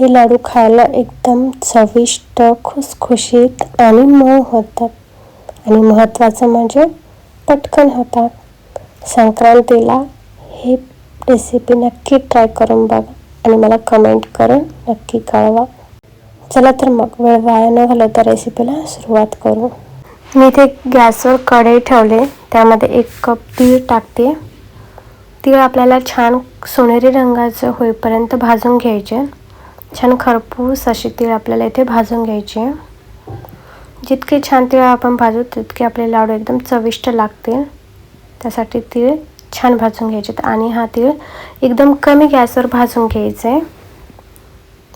हे लाडू खायला एकदम चविष्ट खुसखुशीत आणि मऊ होतात. आणि महत्त्वाचं म्हणजे पटकन होतात. संक्रांतीला हे रेसिपी नक्की ट्राय करून बघा आणि मला कमेंट करून नक्की कळवा. चला तर मग वेळ वाया न घालवता रेसिपीला सुरुवात करू. मी इथे गॅसवर कढई ठेवले. त्यामध्ये एक कप तीळ टाकते. तीळ आपल्याला छान सोनेरी रंगाचं होईपर्यंत भाजून घ्यायचे. छान खरपूस अशी तीळ आपल्याला इथे भाजून घ्यायची जितके छान तीळ आपण भाजू तितके आपले लाडू एकदम चविष्ट लागतील. त्यासाठी तीळ छान भाजून घ्यायचे आणि हा तीळ एकदम कमी गॅसवर भाजून घ्यायचे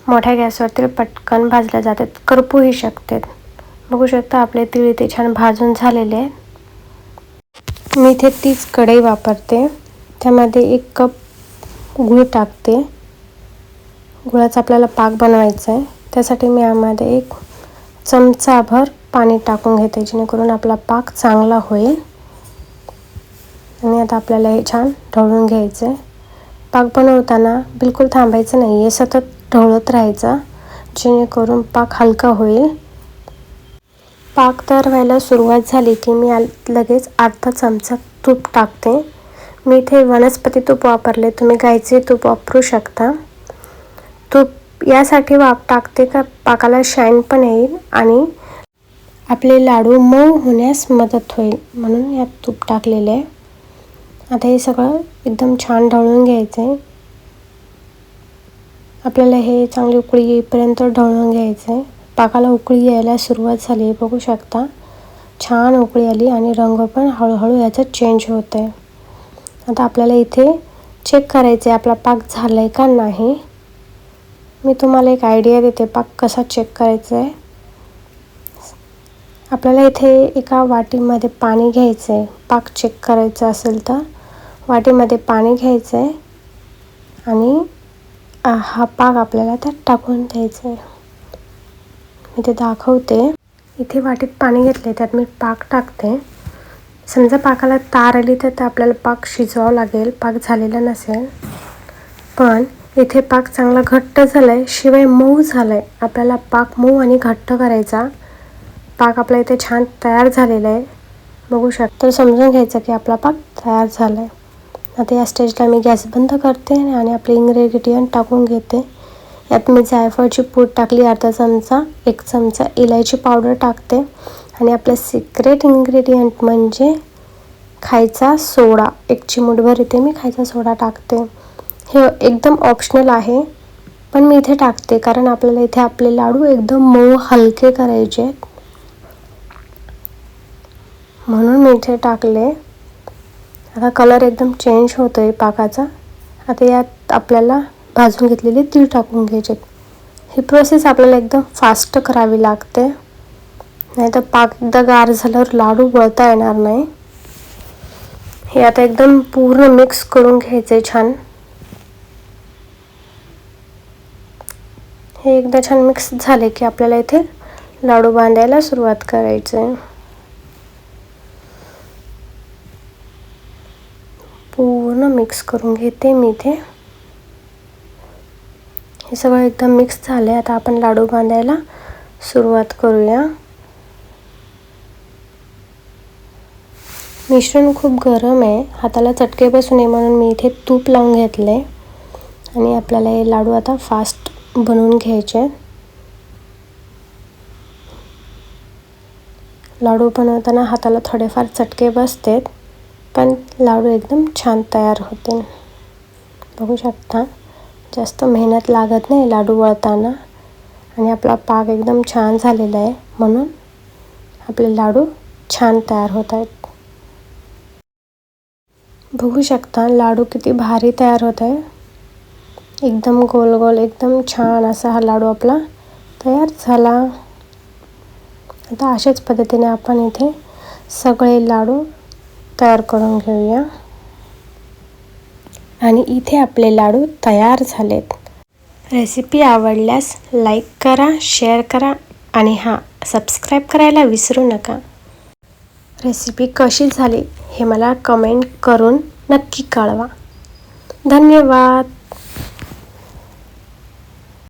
मोठ्या गॅसवर तीळ पटकन भाजल्या जातात करपूही शकतात. बघू शकता आपले तीळ इथे छान भाजून झालेले आहेत. मी इथे तीच कढई वापरते. त्यामध्ये एक कप गूळ टाकते. गुळाचा आपल्याला पाक बनवायचा आहे त्यासाठी मी यामध्ये एक चमचाभर पाणी टाकून घेते जेणेकरून आपला पाक चांगला होईल. आणि आता आपल्याला हे छान ढवळून घ्यायचं आहे पाक बनवताना बिलकुल थांबायचं नाही आहे सतत ढवळत राहायचा जेणेकरून पाक हलका होईल. पाक तयार व्हायला सुरुवात झाली की मी लगेच अर्धा चमचा तूप टाकते. मी इथे वनस्पती तूप वापरले तुम्ही गायचे तूप वापरू शकता. तूप यासाठी वाप टाकते का? पाकाला शाईन पण येईल आणि आपले लाडू मऊ होण्यास मदत होईल म्हणून यात तूप टाकलेले आहे. आता हे सगळं एकदम छान ढवळून घ्यायचं आहे आपल्याला हे चांगली उकळी येईपर्यंत ढवळून घ्यायचं आहे पाकाला उकळी यायला सुरुवात झाली बघू शकता. छान उकळी आली आणि रंग पण हळूहळू याचा चेंज होत आहे आता आपल्याला इथे चेक करायचं आहे आपला पाक झाला आहे का नाही. मी तुम्हाला एक आयडिया देते. पाक कसा चेक करायचा आहे आपल्याला इथे एका वाटीमध्ये पाणी घ्यायचं आहे पाक चेक करायचं असेल तर वाटीमध्ये पाणी घ्यायचं आहे आणि हा पाक आपल्याला त्यात टाकून द्यायचं आहे मी ते दाखवते. इथे वाटीत पाणी घेतले त्यात मी पाक टाकते. समजा पाकाला तार आली तर आपल्याला पाक शिजवावं लागेल. पाक झालेला नसेल. पण इथे पाक चांगला घट्ट झाला आहे शिवाय मऊ झाला आहे आपल्याला पाक मऊ आणि घट्ट करायचा. पाक आपला इथे छान तयार झालेला आहे. बघू शकता. तर समजून घ्यायचं की आपला पाक तयार झाला आहे आता या स्टेजला मी गॅस बंद करते आणि आपले इंग्रेडियंट टाकून घेते. यात मी जायफळची पूड टाकली अर्धा चमचा एक चमचा इलायची पावडर टाकते. आणि आपलं सिक्रेट इन्ग्रेडियंट म्हणजे खायचा सोडा. एक चिमूटभर इथे मी खायचा सोडा टाकते. हे एकदम ऑप्शनल आहे. पण मी इथे टाकते कारण आपल्याला इथे आपले लाडू एकदम मऊ हलके करायचे आहेत. म्हणून मी इथे टाकले. आता कलर एकदम चेंज होतो आहे पाकाचा. आता यात आपल्याला भाजून घेतलेले तीळ टाकून घ्यायचे ही प्रोसेस आपल्याला एकदम फास्ट करावी लागते. नाही तर पाक एकदा गार झाल्यावर लाडू वळता येणार नाही. हे आता एकदम पूर्ण मिक्स करून घ्यायचे छान. हे एकदा छान मिक्स झाले की आपल्याला इथे लाडू बांधायला सुरुवात करायचं आहे पूर्ण मिक्स करून घेते मी इथे. हे सगळं एकदम मिक्स झालं आहे आता आपण लाडू बांधायला सुरुवात करूया. मिश्रण खूप गरम आहे. हाताला चटके बसू नये म्हणून मी इथे तूप लावून घेतले आणि आपल्याला हे लाडू आता फास्ट बनवून घ्यायचे. लाडू बनवताना हाताला थोडेफार चटके बसतात पण लाडू एकदम छान तयार होते बघू शकता जास्त मेहनत लागत नाही लाडू वळताना. आणि आपला पाक एकदम छान झालेला आहे म्हणून आपले लाडू छान तयार होत आहेत. बघू शकता लाडू किती भारी तयार होत आहे. एकदम गोल गोल एकदम छान असा हा लाडू आपला तयार झाला. आता अशाच पद्धतीने आपण इथे सगळे लाडू तयार करून घेऊया. आणि इथे आपले लाडू तयार झालेत. रेसिपी आवडल्यास लाईक करा शेअर करा आणि हां सबस्क्राईब करायला विसरू नका. रेसिपी कशी झाली हे मला कमेंट करून नक्की कळवा. धन्यवाद!